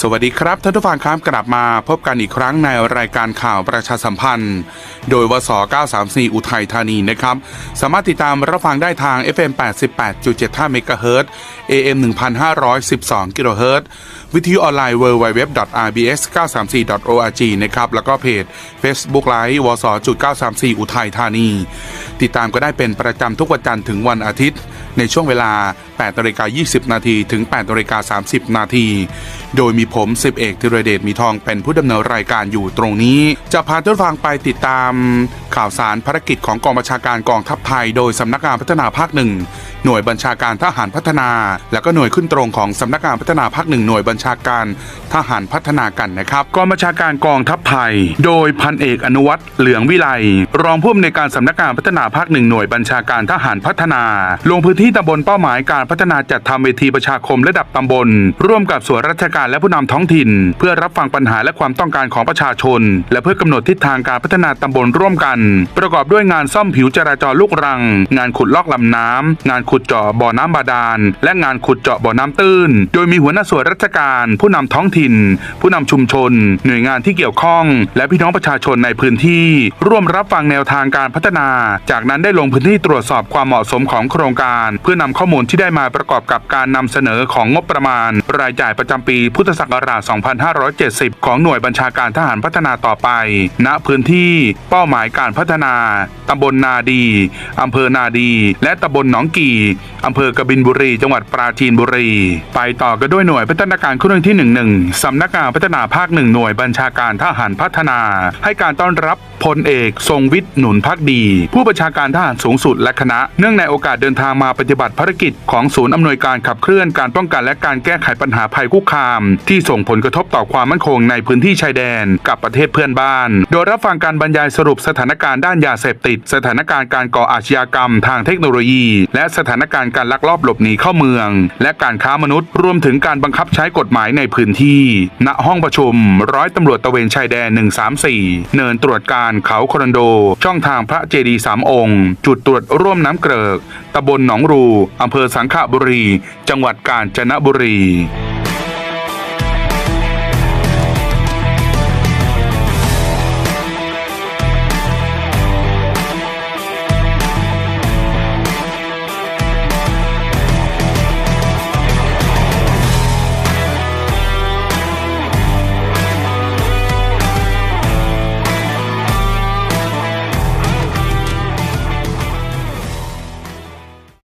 สวัสดีครับท่านผู้ฟังครับกลับมาพบกันอีกครั้งในรายการข่าวประชาสัมพันธ์ โดยวส 934 อุทัยธานีนะครับ สามารถติดตามรับฟังได้ทาง FM 88.75เมกะเฮิรต AM 1512กิโลเฮิรตวิทยุออนไลน์ www.rbs934.org นะครับ แล้วก็เพจ Facebook Live วส 934 อุทัยธานี ติดตามก็ได้เป็นประจำทุกวันจันทร์ถึงวันอาทิตย์ ในช่วงเวลา8นาฬิกา20 นาทีถึง8นาฬิกา30 นาที โดยมีผมสิบเอกธีรเดชมีทองเป็นผู้ดำเนินรายการอยู่ตรงนี้ จะพาท่านฟังไปติดตาม ข่าวสารภารกิจของกองบัญชาการกองทัพไทย โดยสำนักงานพัฒนาภาคหนึ่งหน่วยบัญชาการทหารพัฒนา และก็หน่วยขึ้นตรงของสำนักงานพัฒนาภาคหนึ่งหน่วยบัญชาการทหารพัฒนากันนะครับกองบัญชาการกองทัพไทย โดยพันเอกอนุวัตรเหลืองวิไลรองผู้อำนวยการสำนักงานพัฒนาภาคหนึ่งหน่วยบัญชาการทหารพัฒนา ลงพื้นที่ตำบลเป้าหมายการพัฒนาจัดทำเวทีประชาคมระดับตำบล ร่วมกับส่วนราชการและผู้นำท้องถิ่น เพื่อรับฟังปัญหาและความต้องการของประชาชน และเพื่อกำหนดทิศทางการพัฒนาตำบลร่วมกัน ประกอบด้วยงานซ่อมผิวจราจรลูกรัง งานขุดลอกลำน้ำงานขุดเจาะบ่อน้ำบาดาล และงานขุดเจาะบ่อน้ำตื้น โดยมีหัวหน้าส่วนราชการ ผู้นำท้องถิ่น ผู้นำชุมชน หน่วยงานที่เกี่ยวข้อง และพี่น้องประชาชนในพื้นที่ ร่วมรับฟังแนวทางการพัฒนา จากนั้นได้ลงพื้นที่ตรวจสอบความเหมาะสมของโครงการ เพื่อนำข้อมูลที่ได้มาประกอบกับการนำเสนอของงบประมาณ รายจ่ายประจำปีพุทธศักกราช 2570 ของหน่วยบัญชาการทหารพัฒนาต่อไป ณ พื้นที่เป้าหมายการพัฒนา ตำบลนาดี อำเภอนาดี และตำบลหนองกี่ อำเภอกบินบุรี จังหวัดปราจีนบุรี ไปต่อกันด้วยหน่วยพัฒนาการเครื่องที่ 11 สำนักงานพัฒนาภาคหนึ่งหน่วยบัญชาการทหารพัฒนา ให้การต้อนรับ พลเอก ทรงวิทย์หนุนพักดี ผู้บัญชาการทหารสูงสุดและคณะ เนื่องในโอกาสเดินทางมาปฏิบัติภารกิจของศูนย์อำนวยการขับเคลื่อนการป้องกันและการแก้ไขปัญหาภัยคุกคาม ที่ส่งผลกระทบต่อความมั่นคงในพื้นที่ชายแดนกับประเทศเพื่อนบ้าน โดยรับฟังการบรรยายสรุปสถานการณ์ด้านยาเสพติด สถานการณ์การก่ออาชญากรรมทางเทคโนโลยี และสถานการณ์การลักลอบหลบหนีเข้าเมือง และการค้ามนุษย์ รวมถึงการบังคับใช้กฎหมายในพื้นที่ ณ ห้องประชุม ร้อยตำรวจตระเวนชายแดน 134 เนินตรวจการเขาคอนโด ช่องทางพระเจดีย์สามองค์ จุดตรวจร่วมน้ำเกลิกตำบลหนองรูอำเภอสังขบุรี จังหวัดกาญจนบุรี